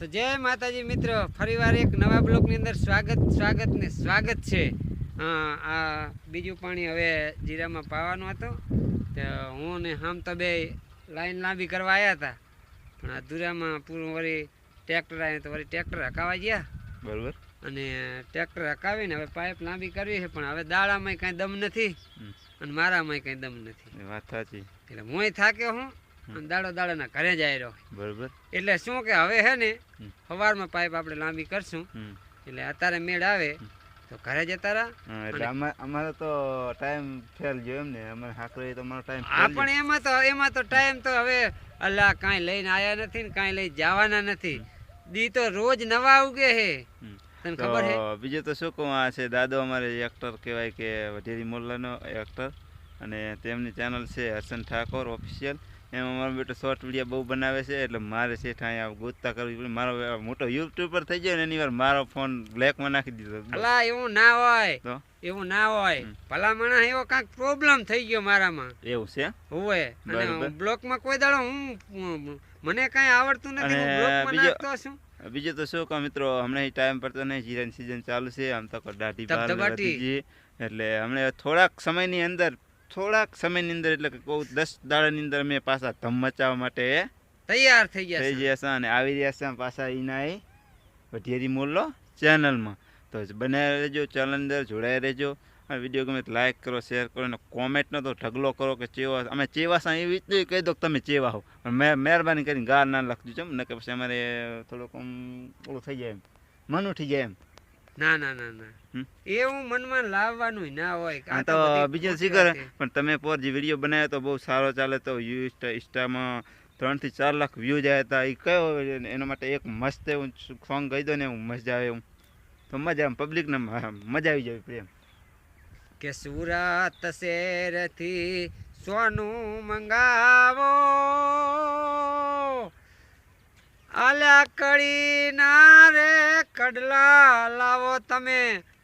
તો જય માતાજી મિત્રો ફરીવાર એક નવા બ્લોકની અંદર સ્વાગત સ્વાગત ને સ્વાગત છે. આ બીજું પાણી હવે જીરામાં પાવાનું હતું. તો હું ને હમ તો બે લાઈન લાંબી કરવા આવ્યા હતા. પણ અધૂરામાં પૂરું વળી ટ્રેક્ટર આવ્યું તો વળી ટ્રેક્ટર હકાવા ગયા. બરાબર. અને ટ્રેક્ટર હકાવીને હવે પાઇપ લાંબી કરવી છે પણ હવે દાડામાં કાંઈ દમ નથી. અને મારામાં કાંઈ દમ નથી. વાત સાચી. એટલે હું થાક્યો હું. અને દાડો ના ઘરે જ આવ્યો બરોબર. એટલે શું કે હવે હે ને. સવારમાં પાઇપ આપણે લાંબી કરશું. એટલે અત્યારે મેળ આવે તો ઘરે જતા રહ્યા એટલે અમા- અમારે તો ટાઈમ ફેલ ગયો એમ ને. અમારે હાકરી તો અમારો ટાઈમ હા પણ એમાં તો એમાં તો ટાઈમ તો હવે અલ્લા કાંઈ લઈને આવ્યા નથી ને કાંઈ લઈ જવાના નથી. દી તો રોજ નવા ઉગે હે. તને ખબર હે? બીજું તો શું કહું આ છે દાદો અમારે એક્ટર કહેવાય કે વઢેરી મોલ્લાનો એક્ટર અને તેમની ચેનલ છે હર્ષન ઠાકોર ઓફિશિયલ એમાં મારો બેટો શોર્ટ વીડિયો બહુ બનાવે છે એટલે મારે શેઠ અહીંયા ગોતતા કરવી પડે. મારો મોટો યુટ્યુબર થઈ ગયો ને એની વાર મારો ફોન બ્લેકમાં નાખી દીધો. અલા એવું ના હોય. તો? એવું ના હોય. ભલા માણસ એવો કાંઈક પ્રોબ્લેમ થઈ ગયો મારામાં. એવું છે? હોવે. અને બ્લોકમાં કોઈ દાડો હું મને કાંઈ આવડતું નથી. બ્લોકમાં બીજો- નાખતો છું. બીજું તો શું કહો મિત્રો હમણાં ટાઈમ પડતો નહીં જીરાની સિઝન ચાલુ છે. આમ તો દાઢી. એટલે હમણાં થોડાક સમયની અંદર થોડાક સમયની અંદર એટલે કે કહું દસ દાડાની અંદર અમે પાછા ધમ મચાવવા માટે તૈયાર થઈ ગયા થઈ ગયા છે અને આવી રહ્યા છે પાછા એના એ વઢિયારી મોલ્લો ચેનલમાં. તો બનાવી રહેજો ચેનલ અંદર જોડાઈ રહેજો. અને વીડિયો ગમે તો લાઇક કરો શેર કરો અને કોમેન્ટનો તો ઢગલો કરો કે ચેવા અમે ચેવા સા એવી રીતે કહી દો કે તમે ચેવા હો. પણ મેં મહેરબાની કરીને ગાર ના લખજો એમ ને કે પછી અમારે થોડુંક ઓલું થઈ જાય એમ મન ઉઠી જાય એમ. ના ના ના ના? એવું મનમાં લાવવાનું ના હોય આ તો બીજો છે. પણ તમે પોર જે વીડિયો બનાવ્યો તો બહુ સારો ચાલે તો ઇન્સ્ટામાં ત્રણથી ચાર લાખ વ્યૂઝ આવ્યા હતા એ કયો એના માટે એક મસ્ત એવું સોંગ કહી દો ને હું મજા આવે હું તો મજા આમ પબ્લિકને મજા આવી જાય પ્રેમ કે સુરત શહેરથી સોનું મંગાવો. આલ્યા કડી ના રે કડલા લાવો તમે.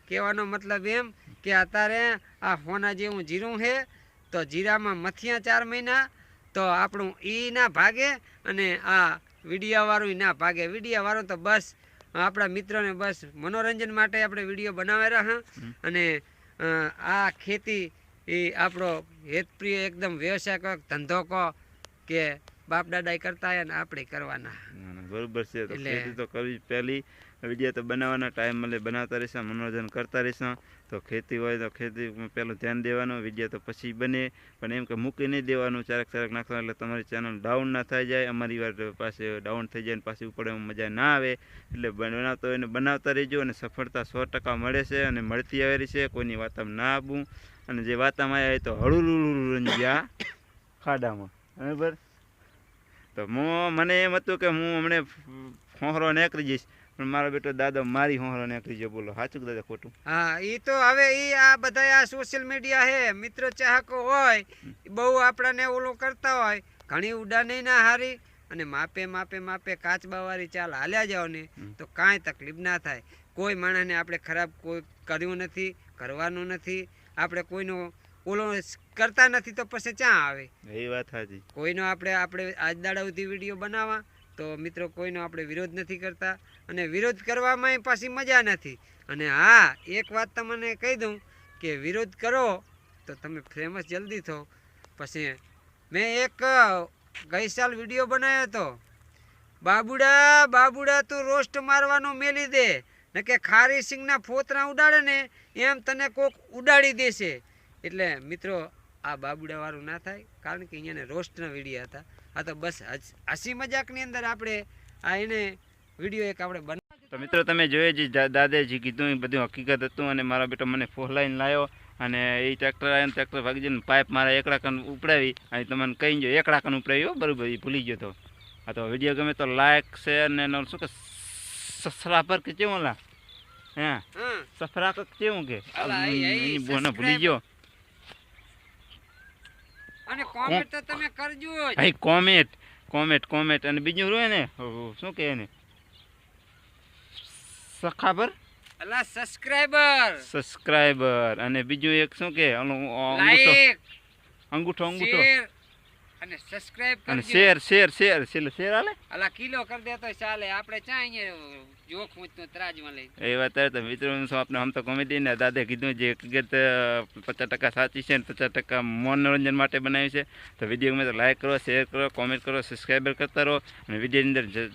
કહેવાનો મતલબ એમ કે અત્યારે આ હોના જેવું જીરું છે તો જીરામાં મથિયા ચાર મહિના તો આપણું ઈ ના ભાગે અને આ વિડીયાવાળું ના ભાગે. વિડીયાવાળું તો બસ આપણા મિત્રોને બસ મનોરંજન માટે આપણે વીડિયો બનાવેલા હા. અને આ ખેતી એ આપણો હેતપ્રિય એકદમ વ્યવસાય કહો ધંધો કહો કે બાપ દાદા કરતા હોય ને આપણે કરવાના. બરોબર છે. ખેતી તો કરવી પહેલી. વીડિયો તો બનાવવાના ટાઈમ મળે બનાવતા રહીશું મનોરંજન કરતા રહીશું. તો ખેતી હોય તો ખેતી પહેલું ધ્યાન દેવાનું વીડિયો તો પછી બને. પણ એમ કે મૂકી નહીં દેવાનું ચારક ચારક નાખવાનું એટલે તમારી ચેનલ ડાઉન ના થઈ જાય અમારી વાર પાસે ડાઉન થઈ જાય અને પાછી ઉપર મજા ના આવે. એટલે બનાવતો હોય બનાવતા રહેજો અને સફળતા સો ટકા મળે છે અને મળતી આવેલી છે. કોઈની વાતામાં ના આપું. અને જે વાતામાં આવ્યા એ તો હળુલું ગયા ખાડામાં. બરાબર? તો હું મને એમ હતું કે હું હમણે હોહરો નીકળી જઈશ. પણ મારો બેટો દાદા મારી હોંહરો નીકળી જાય બોલો સાચું દાદા ખોટું? હા એ તો હવે એ આ બધા આ સોશિયલ મીડિયા હે. મિત્રો ચાહકો હોય બહુ આપણાને ઓલું કરતા હોય. ઘણી ઉડાને ના હારી અને માપે માપે માપે કાચબાવાળી ચાલ હાલ્યા જાઓ ને તો કાંઈ તકલીફ ના થાય. કોઈ માણસને આપણે ખરાબ કોઈ કર્યું નથી કરવાનું નથી. આપણે કોઈનો ઓલો કરતા નથી તો પછી ક્યાં આવે? એ વાત સાચી કોઈનો આપણે આપણે આજ દાડા સુધી વીડિયો બનાવવા તો મિત્રો કોઈનો આપણે વિરોધ નથી કરતા અને વિરોધ કરવામાં પાછી મજા નથી. અને હા એક વાત તમને કહી દઉં કે વિરોધ કરો તો તમે ફેમસ જલ્દી થો. પછી મેં એક ગઈ સાલ વીડિયો બનાવ્યો હતો. બાબુડા બાબુડા તું રોસ્ટ મારવાનો મેલી દે. ને કે ખારી સિંગના ફોતરા ઉડાડે ને એમ તને કોક ઉડાડી દેશે. એટલે મિત્રો આ બાબુડાવાળું ના થાય કારણ કે અહીંયાને રોસ્ટના વીડિયો હતા. આ તો બસ હસ- મજાકની અંદર આપણે આ એને વીડિયો એક આપણે બના તો મિત્રો તમે જોયે જે દાદાજી કીધું એ બધું હકીકત હતું અને મારો બેટો મને ફોલાઈને લાવ્યો અને એ ટ્રેક્ટર આવ્યો ટ્રેક્ટર ભાગી જઈને પાઇપ મારા એકડા કન ઉપડાવી અને તમને કહી ગયો એકડા કન ઉપડાવ્યો બરાબર એ ભૂલી ગયો તો. આ તો વીડિયો ગમે તો લાઈક શેર ને એનો શું કે સસરાપર કે કેવું લા હા? સફરા કે કેવું કે? ભૂલી ગયો. અને કોમેન્ટ તો તમે કરજો જ. ભાઈ કોમેન્ટ કોમેન્ટ કોમેન્ટ. અને બીજું રહ્યું ને? શું કહે એને સખાબર? અલા સબસ્ક્રાઇબર સબસ્ક્રાઇબર અને બીજું એક શું કે લાઈક અંગૂઠો. અંગૂઠો અને સબસ્ક્રાઇબ અને share share share share share હાલે? અલા કિલો કરી દે તો ચાલે. આપણે ચા અહીંયા જોખ મૂચનો ત્રાજમાં લઈ. એ વાત તો મિત્રો શું આપણે આમ તો કોમેડી ને દાદે કીધું જે હકીકત પચાસ ટકા સાચી છે ને પચાસ ટકા મનોરંજન માટે બનાવ્યું છે. તો વીડિયો ગમે તો લાઈક કરો શેર કરો કોમેન્ટ કરો સબસ્ક્રાઈબર કરતા રહો. અને વિડીયોની અંદર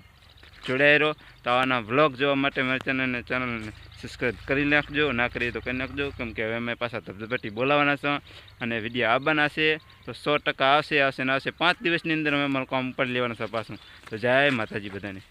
જોડાઈ રહો. તો આવાના વ્લોગ જોવા માટે મારી ચેનલને ચેનલને સબસ્ક્રાઈબ કરી નાખજો. ના કરીએ તો કરી નાખજો. કેમ કે હવે અમે પાછા ધબધબટી બોલાવવાના છો અને વીડિયો આવવાના છે. તો સો ટકા આવશે આવશે ને આવશે. પાંચ દિવસની અંદર અમે મારું કામ ઉપર લેવાના છે પાછું. તો જય માતાજી બધાને.